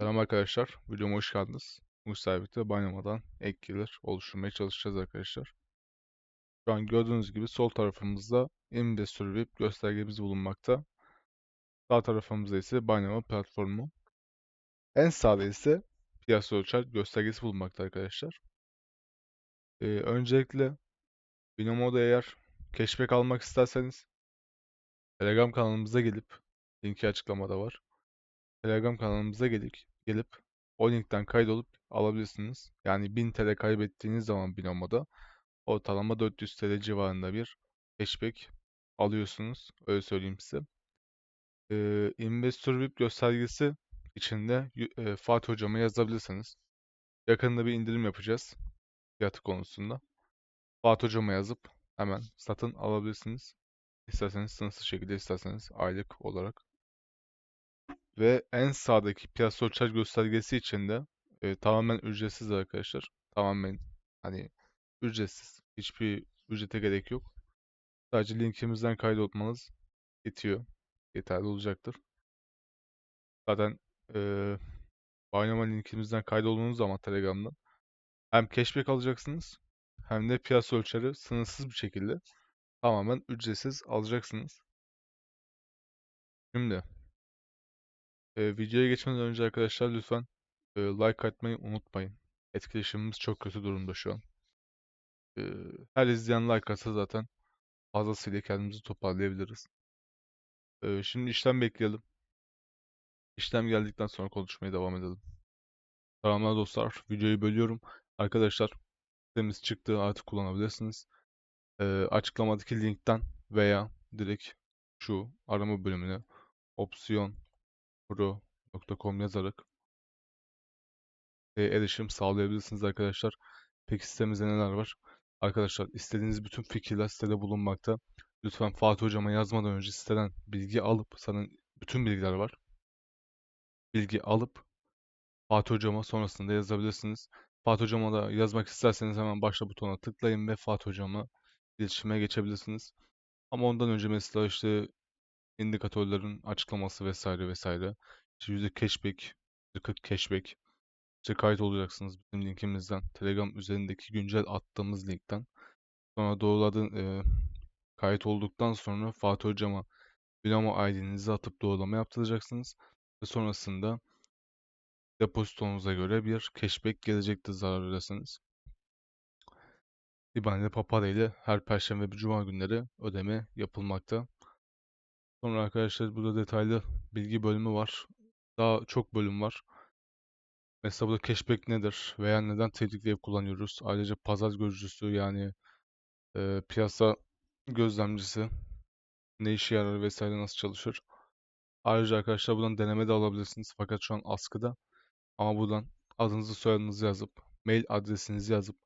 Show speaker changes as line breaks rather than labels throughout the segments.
Selam arkadaşlar, videoma hoş geldiniz. Bu birlikte Binama'dan ek gelir oluşturmaya çalışacağız arkadaşlar. Şu an gördüğünüz gibi sol tarafımızda Investor VIP göstergemiz bulunmakta. Sağ tarafımızda ise Binama platformu. En sağda ise piyasa ölçer göstergesi bulunmakta arkadaşlar. Ee, öncelikle Binamo'da eğer cashback almak isterseniz Telegram kanalımıza gelip linki açıklamada var. Telegram kanalımıza gelip gelip o linkten kaydolup alabilirsiniz. Yani 1000 TL kaybettiğiniz zaman Binomo'da ortalama 400 TL civarında bir cashback alıyorsunuz. Öyle söyleyeyim size. Ee, Investor VIP göstergesi içinde e, Fatih Hocam'a yazabilirsiniz. Yakında bir indirim yapacağız fiyatı konusunda. Fatih Hocam'a yazıp hemen satın alabilirsiniz. İsterseniz sınırsız şekilde isterseniz aylık olarak. Ve en sağdaki piyasa ölçer göstergesi içinde e, tamamen ücretsiz arkadaşlar. Tamamen hani ücretsiz. Hiçbir ücrete gerek yok. Sadece linkimizden kaydolmanız yetiyor. Yeterli olacaktır. Zaten e, Binama linkimizden kaydolduğunuz zaman Telegram'dan hem cashback alacaksınız hem de piyasa ölçeri sınırsız bir şekilde tamamen ücretsiz alacaksınız. Şimdi e, videoya geçmeden önce arkadaşlar lütfen e, like atmayı unutmayın. Etkileşimimiz çok kötü durumda şu an. E, her izleyen like atsa zaten fazlasıyla kendimizi toparlayabiliriz. E, şimdi işlem bekleyelim. İşlem geldikten sonra konuşmaya devam edelim. Selamlar dostlar. Videoyu bölüyorum. Arkadaşlar sitemiz çıktı. Artık kullanabilirsiniz. E, açıklamadaki linkten veya direkt şu arama bölümüne opsiyonpro.com yazarak erişim sağlayabilirsiniz arkadaşlar. Peki sitemizde neler var? Arkadaşlar istediğiniz bütün fikirler sitede bulunmakta. Lütfen Fatih Hocama yazmadan önce siteden bilgi alıp, sana bütün bilgiler var. Bilgi alıp Fatih Hocama sonrasında yazabilirsiniz. Fatih Hocama da yazmak isterseniz hemen başla butona tıklayın ve Fatih Hocama iletişime geçebilirsiniz. Ama ondan önce mesela işte indikatörlerin açıklaması vesaire vesaire. İşte yüzde cashback, %40 cashback. İşte kayıt olacaksınız bizim linkimizden. Telegram üzerindeki güncel attığımız linkten. Sonra doğruladığın e, kayıt olduktan sonra Fatih Hocama Bilamo ID'nizi atıp doğrulama yaptıracaksınız. Ve sonrasında depozitonuza göre bir cashback gelecektir zarar ederseniz. IBAN ile Papara ile her perşembe ve cuma günleri ödeme yapılmakta. Sonra arkadaşlar burada detaylı bilgi bölümü var. Daha çok bölüm var. Mesela burada cashback nedir veya neden tebrikleri kullanıyoruz? Ayrıca pazar gözcüsü yani e, piyasa gözlemcisi ne işe yarar vesaire nasıl çalışır? Ayrıca arkadaşlar buradan deneme de alabilirsiniz. Fakat şu an askıda. Ama buradan adınızı soyadınızı yazıp mail adresinizi yazıp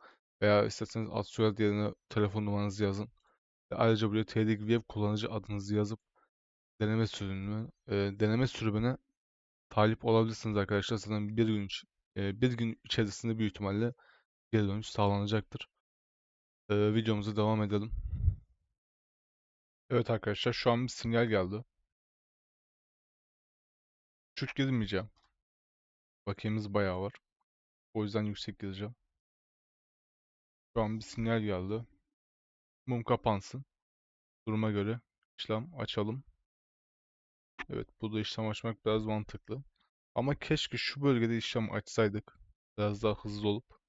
veya isterseniz ad soyad yerine telefon numaranızı yazın. Ve ayrıca buraya TDG Web kullanıcı adınızı yazıp deneme sürümü, e, deneme sürümüne talip olabilirsiniz arkadaşlar. Zaten bir gün e, bir gün içerisinde büyük ihtimalle geri dönüş sağlanacaktır. E, videomuza devam edelim. Evet arkadaşlar şu an bir sinyal geldi. Küçük girmeyeceğim. Bakiyemiz bayağı var. O yüzden yüksek gireceğim. Şu an bir sinyal geldi. Mum kapansın. Duruma göre işlem açalım. Evet burada işlem açmak biraz mantıklı. Ama keşke şu bölgede işlem açsaydık. Biraz daha hızlı olup.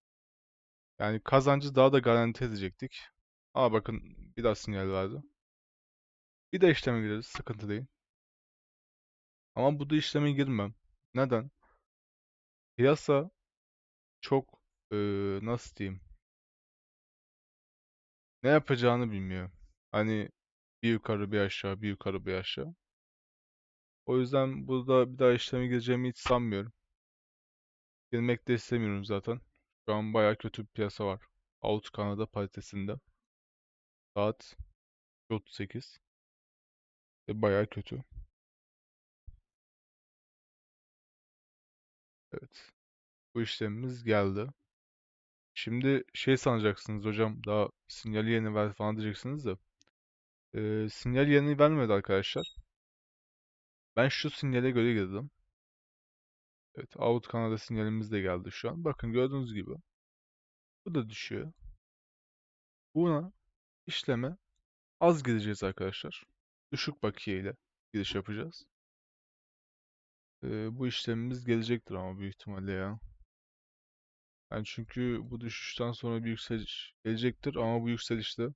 Yani kazancı daha da garanti edecektik. Ama bakın bir daha sinyal verdi. Bir de işleme gireriz. Sıkıntı değil. Ama bu da işleme girmem. Neden? Piyasa çok ee, nasıl diyeyim? Ne yapacağını bilmiyor. Hani bir yukarı bir aşağı bir yukarı bir aşağı. O yüzden burada bir daha işleme gireceğimi hiç sanmıyorum. Girmek de istemiyorum zaten. Şu an bayağı kötü bir piyasa var. Out Kanada paritesinde. Saat 38. Ve bayağı kötü. Evet. Bu işlemimiz geldi. Şimdi şey sanacaksınız hocam daha sinyal yeni ver falan diyeceksiniz de. Ee, sinyal yeni vermedi arkadaşlar. Ben şu sinyale göre girdim. Evet, out Kanada sinyalimiz de geldi şu an. Bakın gördüğünüz gibi. Bu da düşüyor. Buna işleme az gideceğiz arkadaşlar. Düşük bakiye ile giriş yapacağız. Ee, bu işlemimiz gelecektir ama büyük ihtimalle ya. Yani çünkü bu düşüşten sonra bir yükseliş gelecektir ama bu yükselişte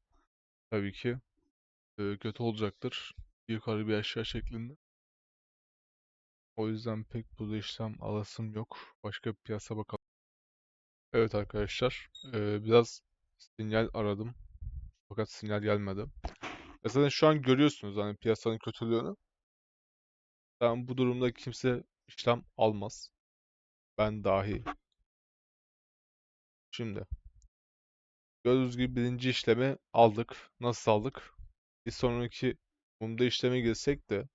tabii ki e, kötü olacaktır. Yukarı bir aşağı şeklinde. O yüzden pek burada işlem alasım yok. Başka bir piyasa bakalım. Evet arkadaşlar, e, biraz sinyal aradım. Fakat sinyal gelmedi. Mesela şu an görüyorsunuz hani piyasanın kötülüğünü. Ben bu durumda kimse işlem almaz. Ben dahi. Şimdi gördüğünüz gibi birinci işlemi aldık. Nasıl aldık? Bir sonraki mumda işleme girsek de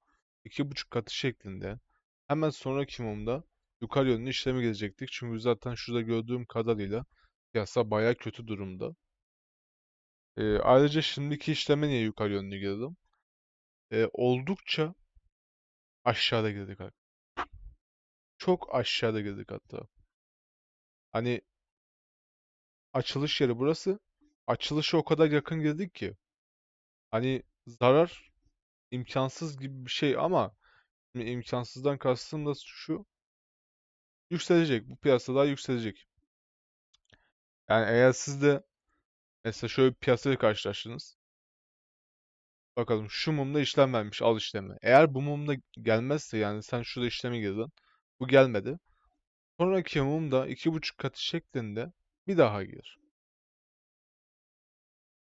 iki buçuk katı şeklinde hemen sonraki mumda yukarı yönlü işleme girecektik. Çünkü zaten şurada gördüğüm kadarıyla piyasa baya kötü durumda. Ee, ayrıca şimdiki işleme niye yukarı yönlü girdim? Ee, oldukça aşağıda girdik arkadaşlar. Çok aşağıda girdik hatta. Hani açılış yeri burası. Açılışa o kadar yakın girdik ki. Hani zarar imkansız gibi bir şey ama imkansızdan kastım da şu. Yükselecek. Bu piyasada yükselecek. Yani eğer siz de mesela şöyle bir piyasayla karşılaştınız. Bakalım şu mumda işlem vermiş al işlemi. Eğer bu mumda gelmezse yani sen şurada işleme girdin. Bu gelmedi. Sonraki mumda iki buçuk katı şeklinde bir daha gir.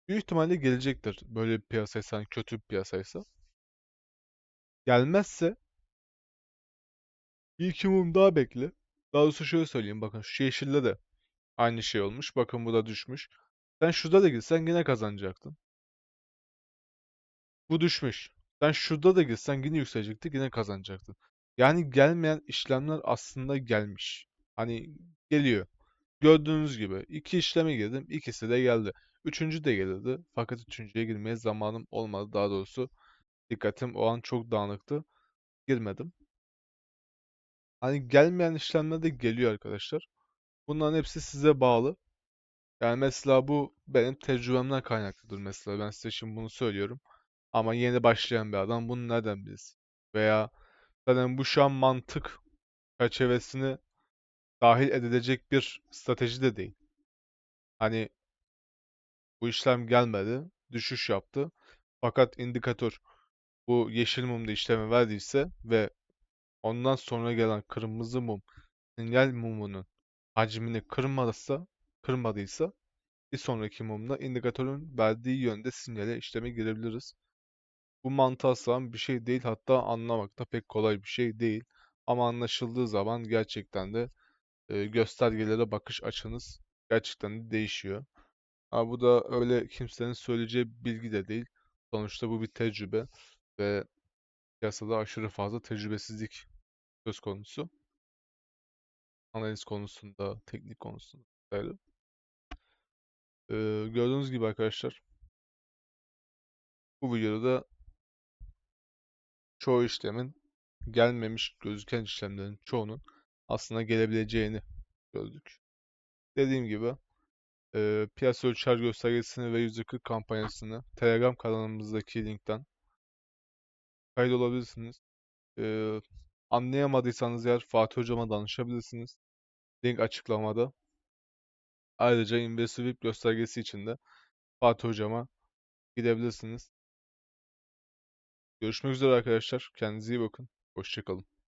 Büyük ihtimalle gelecektir böyle bir piyasaysa, hani kötü bir piyasaysa. Gelmezse bir iki mum daha bekle. Daha doğrusu şöyle söyleyeyim bakın şu yeşilde de aynı şey olmuş. Bakın bu da düşmüş. Sen şurada da gitsen yine kazanacaktın. Bu düşmüş. Sen şurada da gitsen yine yükselecekti yine kazanacaktın. Yani gelmeyen işlemler aslında gelmiş. Hani geliyor. Gördüğünüz gibi iki işleme girdim. ikisi de geldi. Üçüncü de gelirdi. Fakat üçüncüye girmeye zamanım olmadı. Daha doğrusu dikkatim o an çok dağınıktı. Girmedim. Hani gelmeyen işlemler de geliyor arkadaşlar. Bunların hepsi size bağlı. Yani mesela bu benim tecrübemden kaynaklıdır mesela. Ben size şimdi bunu söylüyorum. Ama yeni başlayan bir adam bunu nereden bilsin? Veya zaten bu şu an mantık çerçevesini dahil edilecek bir strateji de değil. Hani bu işlem gelmedi, düşüş yaptı. Fakat indikatör bu yeşil mumda işlemi verdiyse ve ondan sonra gelen kırmızı mum sinyal mumunun hacmini kırmadıysa, kırmadıysa bir sonraki mumda indikatörün verdiği yönde sinyale işleme girebiliriz. Bu mantığa sığan bir şey değil hatta anlamak da pek kolay bir şey değil. Ama anlaşıldığı zaman gerçekten de e, göstergelere bakış açınız gerçekten de değişiyor. Ama bu da öyle kimsenin söyleyeceği bilgi de değil. Sonuçta bu bir tecrübe ve piyasada aşırı fazla tecrübesizlik söz konusu. Analiz konusunda, teknik konusunda. Ee, gördüğünüz gibi arkadaşlar bu videoda çoğu işlemin gelmemiş gözüken işlemlerin çoğunun aslında gelebileceğini gördük. Dediğim gibi e, piyasa ölçer göstergesini ve %40 kampanyasını Telegram kanalımızdaki linkten kaydolabilirsiniz. E, anlayamadıysanız eğer Fatih Hocam'a danışabilirsiniz. Link açıklamada. Ayrıca InvestSweep göstergesi için de Fatih Hocam'a gidebilirsiniz. Görüşmek üzere arkadaşlar. Kendinize iyi bakın. Hoşçakalın.